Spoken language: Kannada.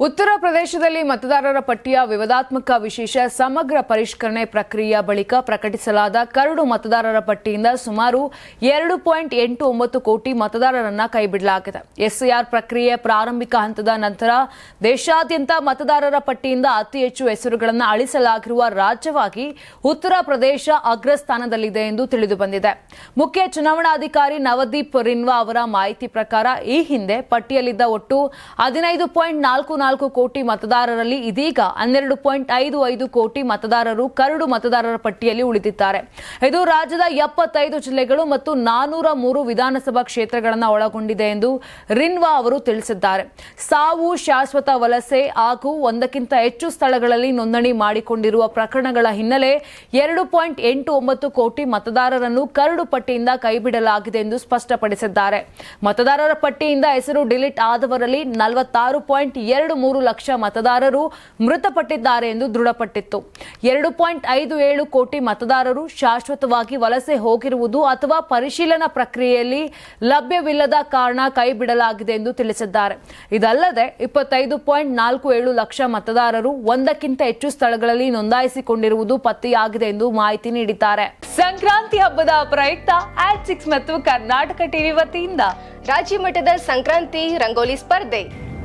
ಉತ್ತರ ಪ್ರದೇಶದಲ್ಲಿ ಮತದಾರರ ಪಟ್ಟಿಯ ವಿವಾದಾತ್ಮಕ ವಿಶೇಷ ಸಮಗ್ರ ಪರಿಷ್ಕರಣೆ ಪ್ರಕ್ರಿಯೆಯ ಬಳಿಕ ಪ್ರಕಟಿಸಲಾದ ಕರಡು ಮತದಾರರ ಪಟ್ಟಿಯಿಂದ ಸುಮಾರು ಎರಡು ಪಾಯಿಂಟ್ ಎಂಟು ಒಂಬತ್ತು ಕೋಟಿ ಮತದಾರರನ್ನ ಕೈಬಿಡಲಾಗಿದೆ. ಎಸ್ಐಆರ್ ಪ್ರಕ್ರಿಯೆ ಪ್ರಾರಂಭಿಕ ಹಂತದ ನಂತರ ದೇಶಾದ್ಯಂತ ಮತದಾರರ ಪಟ್ಟಿಯಿಂದ ಅತಿ ಹೆಚ್ಚು ಹೆಸರುಗಳನ್ನು ಅಳಿಸಲಾಗಿರುವ ರಾಜ್ಯವಾಗಿ ಉತ್ತರ ಪ್ರದೇಶ ಅಗ್ರಸ್ಥಾನದಲ್ಲಿದೆ ಎಂದು ತಿಳಿದುಬಂದಿದೆ ಮುಖ್ಯ ಚುನಾವಣಾಧಿಕಾರಿ ನವದೀಪ್ ರಿನ್ವಾ ಅವರ ಮಾಹಿತಿ ಪ್ರಕಾರ ಈ ಹಿಂದೆ ಪಟ್ಟಿಯಲ್ಲಿದ್ದ ಒಟ್ಟು ಹದಿನೈದು ಪಾಯಿಂಟ್ ನಾಲ್ಕು ನಾಲ್ಕು ಕೋಟಿ ಮತದಾರರಲ್ಲಿ ಇದೀಗ ಹನ್ನೆರಡು ಪಾಯಿಂಟ್ ಐದು ಐದು ಕೋಟಿ ಮತದಾರರು ಕರಡು ಮತದಾರರ ಪಟ್ಟಿಯಲ್ಲಿ ಉಳಿದಿದ್ದಾರೆ. ಇದು ರಾಜ್ಯದ ಎಪ್ಪತ್ತೈದು ಜಿಲ್ಲೆಗಳು ಮತ್ತು ನಾನೂರ ಮೂರು ವಿಧಾನಸಭಾ ಕ್ಷೇತ್ರಗಳನ್ನು ಒಳಗೊಂಡಿದೆ ಎಂದು ರಿನ್ವಾ ಅವರು ತಿಳಿಸಿದ್ದಾರೆ. ಸಾವು, ಶಾಶ್ವತ ವಲಸೆ ಹಾಗೂ ಒಂದಕ್ಕಿಂತ ಹೆಚ್ಚು ಸ್ಥಳಗಳಲ್ಲಿ ನೋಂದಣಿ ಮಾಡಿಕೊಂಡಿರುವ ಪ್ರಕರಣಗಳ ಹಿನ್ನೆಲೆ ಎರಡು ಪಾಯಿಂಟ್ ಎಂಟು ಒಂಬತ್ತು ಕೋಟಿ ಮತದಾರರನ್ನು ಕರಡು ಪಟ್ಟಿಯಿಂದ ಕೈಬಿಡಲಾಗಿದೆ ಎಂದು ಸ್ಪಷ್ಟಪಡಿಸಿದ್ದಾರೆ. ಮತದಾರರ ಪಟ್ಟಿಯಿಂದ ಹೆಸರು ಡಿಲೀಟ್ ಆದವರಲ್ಲಿ ನಲವತ್ತಾರು ಪಾಯಿಂಟ್ ಎರಡು ಮೂರು ಲಕ್ಷ ಮತದಾರರು ಮೃತಪಟ್ಟಿದ್ದಾರೆ ಎಂದು ದೃಢಪಟ್ಟಿತ್ತು. ಎರಡು ಪಾಯಿಂಟ್ ಐದು ಏಳು ಕೋಟಿ ಮತದಾರರು ಶಾಶ್ವತವಾಗಿ ವಲಸೆ ಹೋಗಿರುವುದು ಅಥವಾ ಪರಿಶೀಲನಾ ಪ್ರಕ್ರಿಯೆಯಲ್ಲಿ ಲಭ್ಯವಿಲ್ಲದ ಕಾರಣ ಕೈಬಿಡಲಾಗಿದೆ ಎಂದು ತಿಳಿಸಿದ್ದಾರೆ. ಇದಲ್ಲದೆ ಇಪ್ಪತ್ತೈದು ಪಾಯಿಂಟ್ ನಾಲ್ಕು ಏಳು ಲಕ್ಷ ಮತದಾರರು ಒಂದಕ್ಕಿಂತ ಹೆಚ್ಚು ಸ್ಥಳಗಳಲ್ಲಿ ನೋಂದಾಯಿಸಿಕೊಂಡಿರುವುದು ಪತ್ತೆಯಾಗಿದೆ ಎಂದು ಮಾಹಿತಿ ನೀಡಿದ್ದಾರೆ. ಸಂಕ್ರಾಂತಿ ಹಬ್ಬದ ಪ್ರಯುಕ್ತ ಆಟ್ ಸಿಕ್ಸ್ ಮತ್ತು ಕರ್ನಾಟಕ ಟಿವಿ ವತಿಯಿಂದ ರಾಜ್ಯ ಮಟ್ಟದ ಸಂಕ್ರಾಂತಿ ರಂಗೋಲಿ ಸ್ಪರ್ಧೆ.